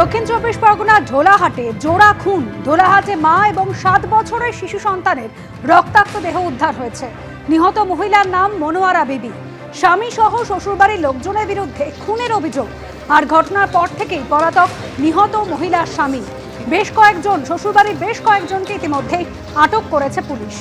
দক্ষিণ চব্বিশ পরগনা ঢোলাহাটে জোড়া খুন। ঢোলাহাটে মা এবং সাত বছরের শিশু সন্তানের রক্তাক্ত দেহ উদ্ধার হয়েছে। নিহত মহিলার নাম মনোয়ারা বিবি। স্বামী সহ শ্বশুরবাড়ির লোকজনের বিরুদ্ধে খুনের অভিযোগ। আর ঘটনার পর থেকেই পলাতক নিহত মহিলার স্বামী। বেশ কয়েকজন, শ্বশুরবাড়ির বেশ কয়েকজনকে ইতিমধ্যেই আটক করেছে পুলিশ।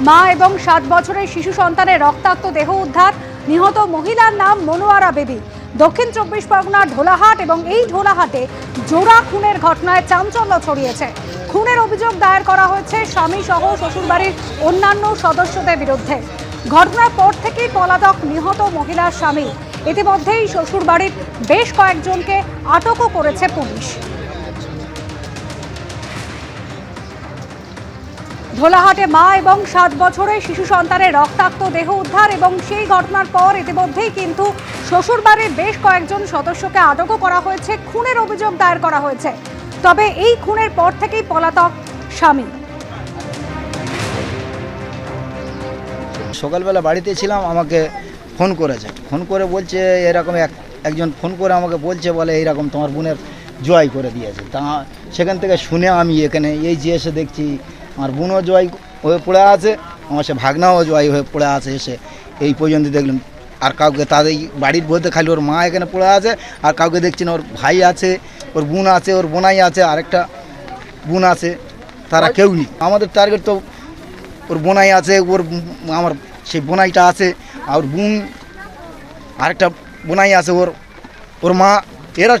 মা এবং সাত বছরের শিশু সন্তানের রক্তাক্ত দেহ উদ্ধার। নিহত মহিলার নাম মনোয়ারা বেবি। দক্ষিণ চব্বিশ পরগনার ঢোলাহাট এবং এই ঢোলাহাটে জোড়া খুনের ঘটনায় চাঞ্চল্য ছড়িয়েছে। খুনের অভিযোগ দায়ের করা হয়েছে স্বামী সহ শ্বশুরবাড়ির অন্যান্য সদস্যদের বিরুদ্ধে। ঘটনার পর থেকেই পলাতক নিহত মহিলার স্বামী। ইতিমধ্যেই শ্বশুরবাড়ির বেশ কয়েকজনকে আটকও করেছে পুলিশ। ধোলাহাটে মা এবং সাত বছরের শিশু সন্তানের রক্তাক্ত দেহ উদ্ধার এবং সেই ঘটনার পর ইতিমধ্যেই কিন্তু শ্বশুরবাড়ির বেশ কয়েকজন সদস্যকে আটকও করা হয়েছে, খুনের অভিযোগ দায়ের করা হয়েছে। তবে এই খুনের পর থেকেই পলাতক স্বামী। সকালবেলা বাড়িতে ছিলাম, আমাকে ফোন করেছে। ফোন করে বলছে, এরকম এক, একজন ফোন করে আমাকে বলছে, বলে এইরকম তোমার বোনের জয় করে দিয়েছে। তা সেখান থেকে শুনে আমি এখানে এই যে এসে দেখছি আমার বোনও জয় হয়ে পড়ে আছে, আমার সে ভাগনাও জয় হয়ে পড়ে আছে এসে। এই পর্যন্ত দেখলাম, আর কাউকে তাদের বাড়ির বলতে খালি ওর মা এখানে পড়ে আছে, আর কাউকে দেখছি না, ওর ভাই আছে, ওর বোন আছে, ওর বোনাই আছে, আরেকটা বোন আছে, তারা কেউ নেই। আমাদের টার্গেট তো ওর বোনাই আছে, ওর আমার সেই বোনাইটা আছে, আর বোন, আরেকটা বোনাই আছে, ওর ওর মা, এরা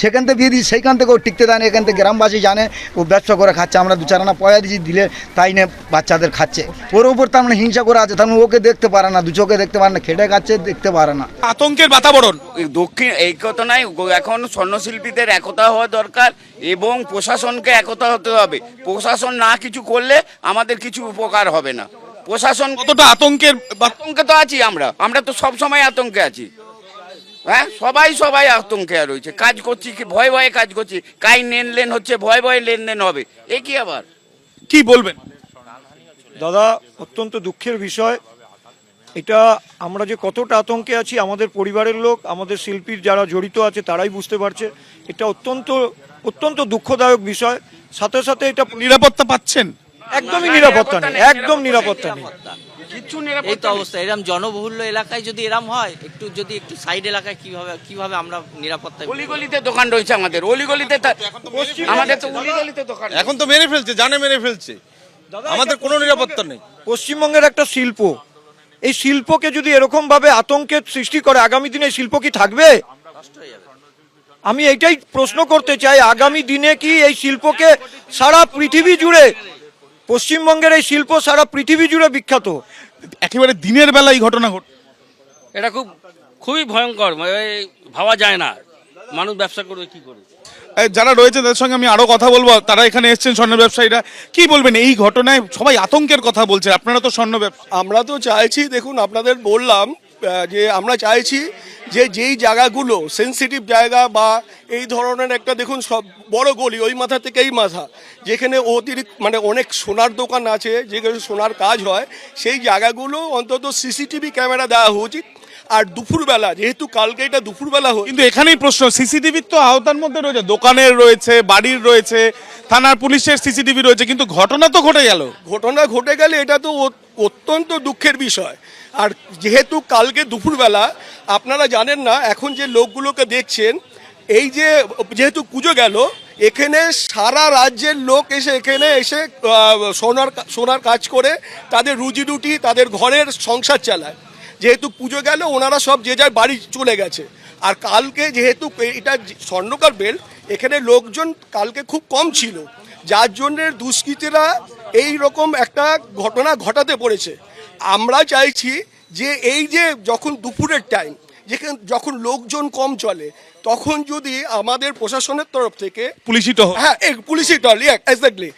সেখান থেকে দিয়ে দিই সেইখান থেকে ও টিকতে দেয় না এখান থেকে গ্রামবাসী জানে ও ব্যবসা করে খাচ্ছে আমরা দু চার আনা পয়সা দিচ্ছি দিলে তাই নিয়ে বাচ্চাদের খাচ্ছে। ওর উপর তার মানে হিংসা করে আছে তার মানে ওকে দেখতে পারে না দু চোখে দেখতে পারে না খেটে খাচ্ছে দেখতে পারে না। আতঙ্কের বাতাবরণ। দক্ষিণ এই কথা নাই এখন স্বর্ণশিল্পীদের একতা হওয়া দরকার এবং প্রশাসনকে একতা হতে হবে। প্রশাসন না কিছু করলে আমাদের কিছু উপকার হবে না। প্রশাসন কতটা আতঙ্কের আতঙ্কে তো আছি আমরা। আমরা তো সব সময় আতঙ্কে আছি। হ্যাঁ? সবাই সবাই আতঙ্কে রয়েছে। কাজ করছি কি ভয়ে ভয়ে কাজ করছি। কাই লেনদেন হচ্ছে ভয় ভয়ে লেনদেন হবে। এ কি আবার? কি বলবেন? দাদা অত্যন্ত দুঃখের বিষয়। এটা আমরা যে কতটা আতঙ্কে আছি আমাদের পরিবারের লোক আমাদের শিল্পীর যারা জড়িত আছে তারাই বুঝতে পারছে। এটা অত্যন্ত অত্যন্ত দুঃখদায়ক বিষয়। সাথে সাথে এটা নিরাপত্তা পাচ্ছেন। একদমই নিরাপত্তা নেই একদম নিরাপত্তা নেই। এই তো নিরাপত্তা অবস্থা এরম জনবহুল্য এলাকায় যদি এরম হয় একটু যদি একটু সাইড এলাকায় কীভাবে কীভাবে আমরা নিরাপত্তা অলিগলিতে দোকান রয়েছে আমাদের অলিগলিতে আমাদের তো অলিগলিতে দোকান এখন তো মেরে ফেলছে জানে মেরে ফেলছে। আমাদের কোনো নিরাপত্তা নেই। পশ্চিমবঙ্গের একটা শিল্প। এই শিল্পকে যদি এরকম ভাবে আতঙ্কের সৃষ্টি করে আগামী দিনে এই শিল্প কি থাকবে? আমি এইটাই প্রশ্ন করতে চাই আগামী দিনে কি এই শিল্পকে সারা পৃথিবী জুড়ে পশ্চিমবঙ্গের এই শিল্প সারা পৃথিবী জুড়ে বিখ্যাত। একেবারে দিনের বেলা এই ঘটনা ঘট এটা খুব খুবই ভয়ঙ্কর মানে ভাবা যায় না। মানুষ ব্যবসা করবে কি করে? এই যারা রয়েছে তাদের সঙ্গে আমি আরও কথা বলব। তারা এখানে এসছেন স্বর্ণ ব্যবসায়ীরা। কি বলবেন এই ঘটনায়? সবাই আতঙ্কের কথা বলছে। আপনারা তো স্বর্ণ ব্যবসা আমরা তো চাইছি দেখুন আপনাদের বললাম যে আমরা চাইছি যে যেই জায়গাগুলো সেনসিটিভ জায়গা বা এই ধরনের একটা দেখুন সব বড় গলি ওই মাথা থেকে এই মাথা যেখানে অতিরিক্ত মানে অনেক সোনার দোকান আছে যেখানে সোনার কাজ হয় সেই জায়গাগুলো অন্তত সিসিটিভি ক্যামেরা দেওয়া উচিত। আর দুপুরবেলা যেহেতু কালকে এটা দুপুরবেলা হয় কিন্তু এখানেই প্রশ্ন সিসিটিভির তো আওতার মধ্যে রয়েছে দোকানের রয়েছে বাড়ির রয়েছে থানার পুলিশের সিসিটিভি রয়েছে কিন্তু ঘটনা তো ঘটে গেল। ঘটনা ঘটে গেলে এটা তো অত্যন্ত দুঃখের বিষয়। আর যেহেতু কালকে দুপুরবেলা, আপনারা জানেন না, এখন যে লোকগুলোকে দেখছেন, এই যে যেহেতু পুজো গেল, এখানে সারা রাজ্যের লোক এসে, এখানে এসে সোনার সোনার কাজ করে তাদের রুজি রুটি, তাদের ঘরের সংসার চালায়। যেহেতু পুজো গেল, ওনারা সব যে যার বাড়ি চলে গেছে। আর কালকে যেহেতু এটা স্বর্ণকার বেল্ট, এখানে লোকজন কালকে খুব কম ছিল। যার জন্যে দুষ্কৃতীরা এই রকম একটা ঘটনা ঘটাতে পড়েছে। আমরা চাইছি যে এই যে যখন দুপুরের টাইম যেখানে যখন লোকজন কম চলে তখন যদি আমাদের প্রশাসনের তরফ থেকে পুলিশি তো হ্যাঁ। পুলিশি টল এক্স্যাক্টলি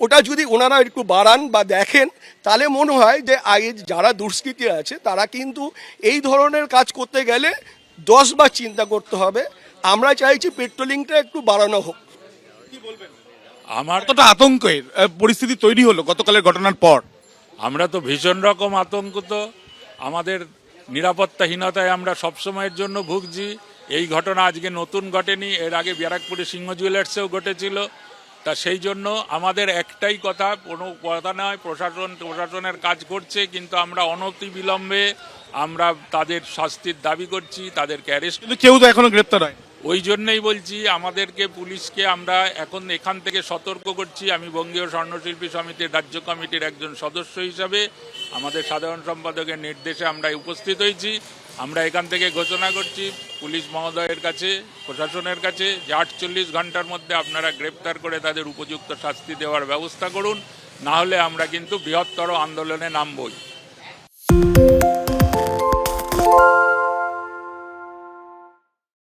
ওটা যদি ওনারা একটু বাড়ান বা দেখেন তাহলে মনে হয় যে আগে যারা দুষ্কৃতী আছে তারা কিন্তু এই ধরনের কাজ করতে গেলে দশ বার চিন্তা করতে হবে। আমরা চাইছি পেট্রোলিংটা একটু বাড়ানো হোক। আমার তো আতঙ্কের পরিস্থিতি তৈরি হলো গতকালের ঘটনার পর। আমরা তো ভীষণ রকম আতঙ্কিত। আমাদের নিরাপত্তাহীনতায় আমরা সবসময়ের জন্য ভুগছি। এই ঘটনা আজকে নতুন ঘটেনি। এর আগে ব্যারাকপুরে সিংহ জুয়েলার্সেও ঘটেছিল। তা সেই জন্য আমাদের একটাই কথা, কোনো কথা নয়, প্রশাসন, প্রশাসনের কাজ করছে, কিন্তু আমরা অনতি বিলম্বে আমরা তাদের শাস্তির দাবি করছি তাদেরকে অ্যারেস্ট কিন্তু কেউ তো এখনও গ্রেপ্তার হয় ওই জন্যই বলছি আমাদেরকে পুলিশকে আমরা এখন এখান থেকে সতর্ক করছি। আমি বঙ্গীয় স্বর্ণশিল্পী সমিতির রাজ্য কমিটির একজন সদস্য হিসাবে আমাদের সাধারণ সম্পাদকের নির্দেশে আমরা উপস্থিত হয়েছি। আমরা এখান থেকে ঘোষণা করছি পুলিশ মহোদয়ের কাছে প্রশাসনের কাছে যে আটচল্লিশ ঘণ্টার মধ্যে আপনারা গ্রেপ্তার করে তাদের উপযুক্ত শাস্তি দেওয়ার ব্যবস্থা করুন। না হলে আমরা কিন্তু বৃহত্তর আন্দোলনে নামবই।